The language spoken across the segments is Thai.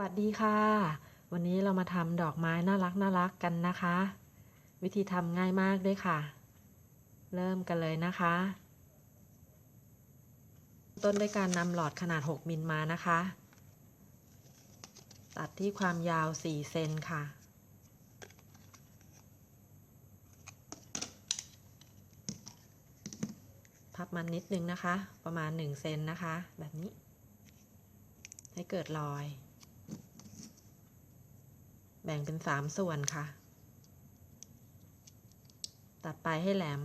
วัสดีค่ะ วันนี้เรามาทำดอกไม้น่ารักน่ารักกันนะคะ วิธีทำง่ายมากด้วยค่ะ เริ่มกันเลยนะคะ ต้นด้วยการนำหลอดขนาด 6 มิลมานะคะ ตัดที่ความยาว 4 เซนค่ะ พับมันนิดนึงนะคะ ประมาณ 1 เซนนะคะ แบบนี้ ให้เกิดรอย แบ่งเป็นสามส่วนค่ะ ตัดปลายให้แหลม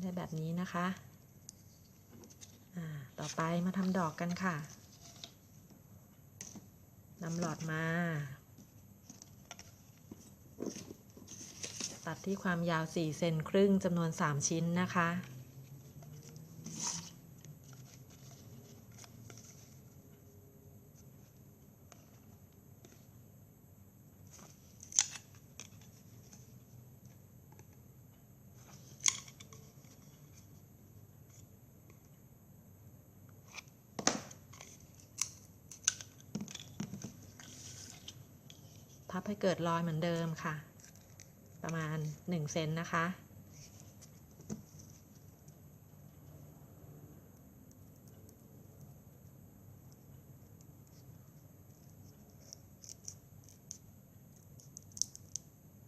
ได้แบบนี้นะคะอ่าต่อไปมาทำดอกกันค่ะนำหลอดมา ตัดที่ความยาว4เซนครึ่งจำนวน 3 ชิ้นนะคะพับให้เกิดรอยเหมือนเดิมค่ะ ประมาณ1เซนนะคะ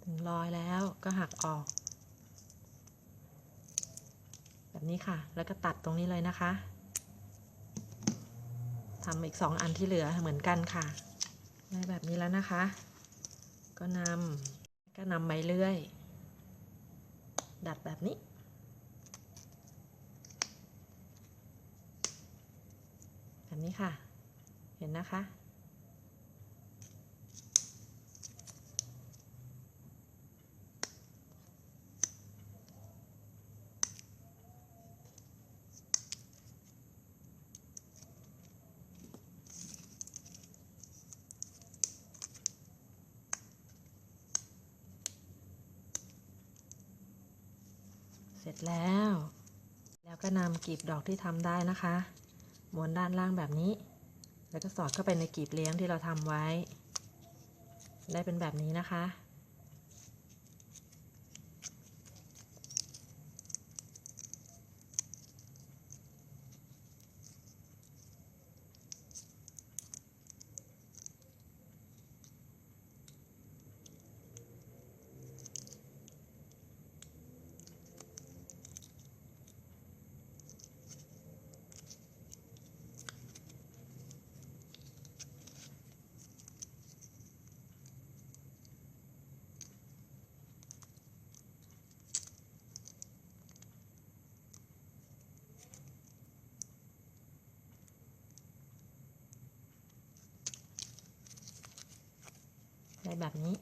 ถึงรอยแล้วก็หักออก แบบนี้ค่ะ แล้วก็ตัดตรงนี้เลยนะคะทำอีกสองอันที่เหลือเหมือนกันค่ะ ได้แบบนี้แล้วนะคะ ก็นำ ก็นำไม้เลื่อย ดัดแบบนี้ แบบนี้ค่ะ เห็นนะคะ เสร็จแล้ว แล้วก็นำกลีบดอกที่ทำได้นะคะ ม้วนด้านล่างแบบนี้ แล้วก็สอดเข้าไปในกลีบเลี้ยงที่เราทำไว้ ได้เป็นแบบนี้นะคะ ได้แบบนี้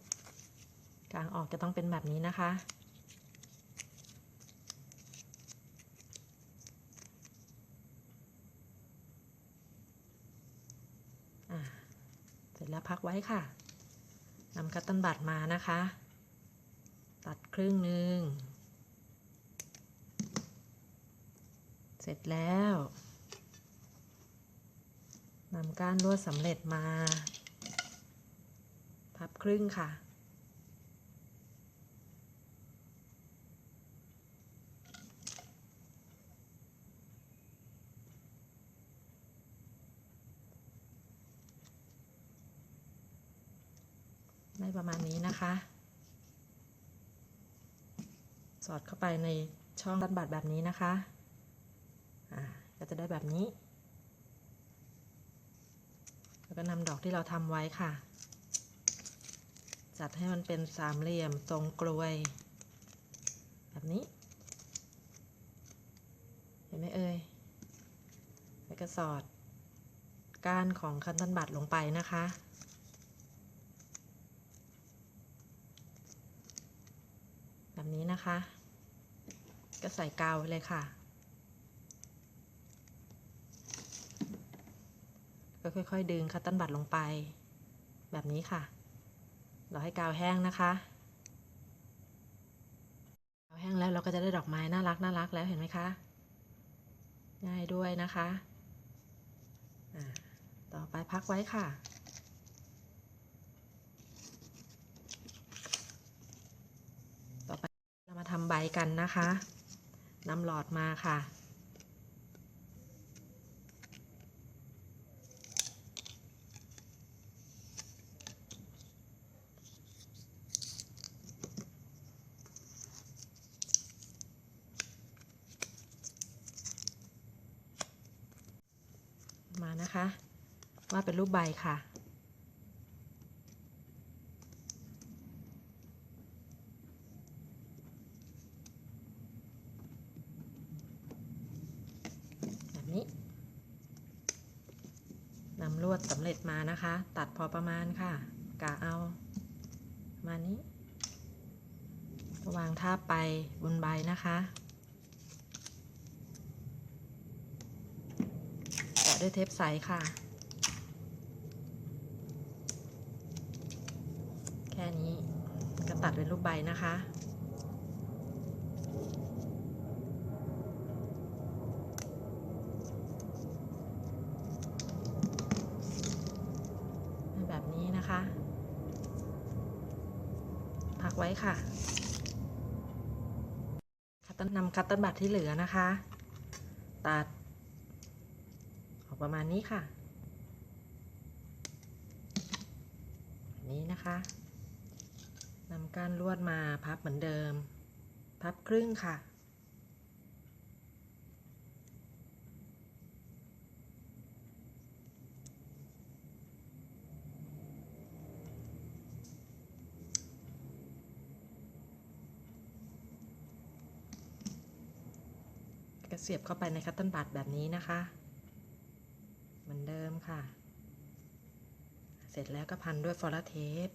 กลางออกจะต้องเป็นแบบนี้นะคะ เสร็จแล้วพักไว้ค่ะนำคัตตันบัตมานะคะ ตัดครึ่งหนึ่ง เสร็จแล้วนำก้านลวดสำเร็จมา พับครึ่งค่ะ ได้ประมาณนี้นะคะ สอดเข้าไปในช่องรัดบัตรแบบนี้นะคะ อ่า ก็จะได้แบบนี้ แล้วก็นำดอกที่เราทำไว้ค่ะ จัดให้มันเป็นสามเหลี่ยมทรงกลวย แบบนี้ เห็นไหมเอ่ยแล้วก็สอด ก้านของคันตันบัตรลงไปนะคะ แบบนี้นะคะ ก็ใส่กาวไว้เลยค่ะ ก็ค่อยๆ ดึงคัตตันบัตรลงไป แบบนี้ค่ะ ราให้กาวแห้งนะคะกาวแห้งแล้วเราก็จะได้ดอกไม้น่ารักน่ารักแล้วเห็นไหมคะง่ายด้วยนะคะต่อไปพักไว้ค่ะต่อไปเรามาทำใบกันนะคะนำหลอดมาค่ะ มานะคะวา ดเป็นรูปใบค่ะ แบบนี้นำลวดสำเร็จมานะคะ ตัดพอประมาณค่ะ กะเอาประมาณนี้วางท่าไปบนใบนะคะแปะด้วยเทปใสค่ะ แค่นี้ก็ ตัดเป็นรูปใบนะคะ แบบนี้นะคะ พักไว้ค่ะ คัตเตอร์นำคัตเตอร์บัตรที่เหลือนะคะ ตัด ออกประมาณนี้ค่ะ นี้นะคะ นำก้านลวดมาพับเหมือนเดิม พับครึ่งค่ะ ก็เสียบเข้าไปในคัตเติ้ลบัตแบบนี้นะคะ เหมือนเดิมค่ะ เสร็จแล้วก็พันด้วยฟอร์เทป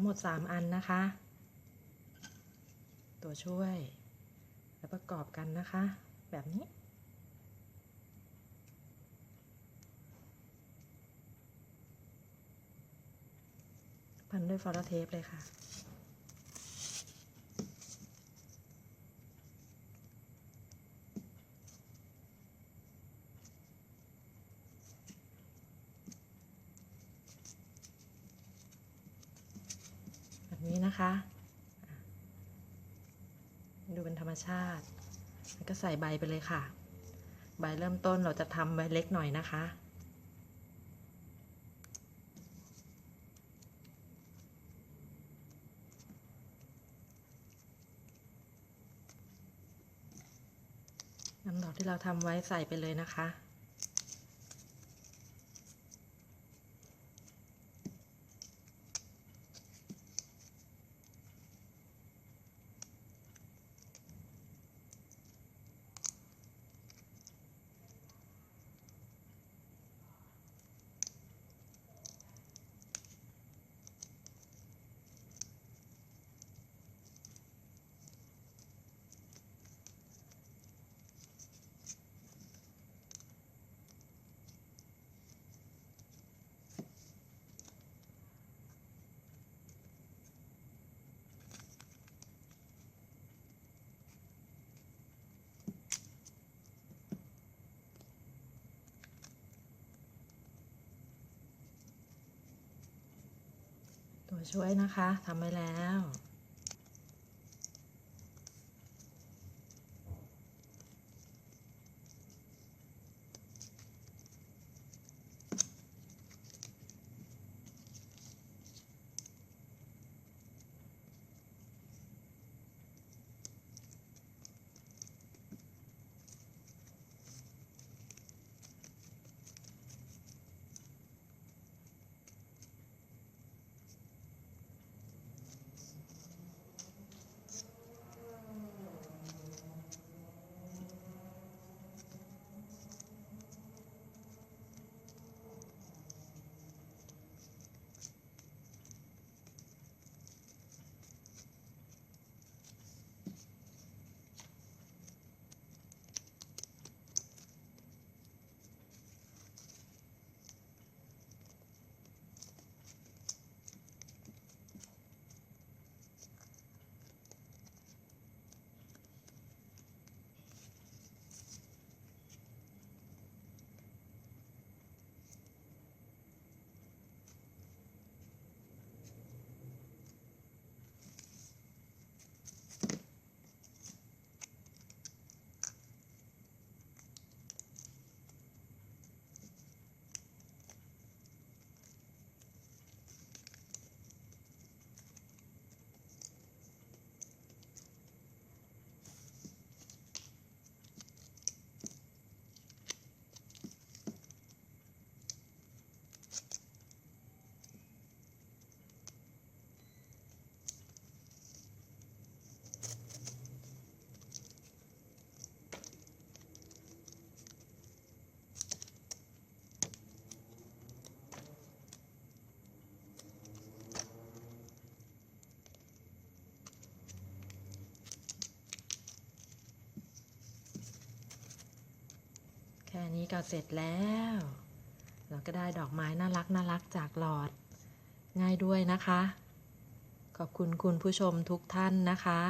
ทั้งหมด 3 อันนะคะ ตัวช่วย แล้วประกอบกันนะคะ แบบนี้ พันด้วยฟอร์เทปเลยค่ะ นี้นะคะ ดูเป็นธรรมชาติก็ใส่ใบไปเลยค่ะ ใบเริ่มต้นเราจะทำใบเล็กหน่อยนะคะนำดอกที่เราทำไว้ใส่ไปเลยนะคะ ช่วยนะคะทำไว้แล้ว ค่นี้ก็เสร็จแล้ว เราก็ได้ดอกไม้น่ารักน่ารักจากหลอด ง่ายด้วยนะคะ ขอบคุณคุณผู้ชมทุกท่านนะคะ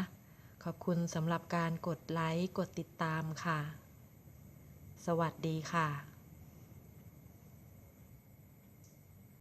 ขอบคุณสำหรับการกดไลค์ กดติดตามค่ะ สวัสดีค่ะ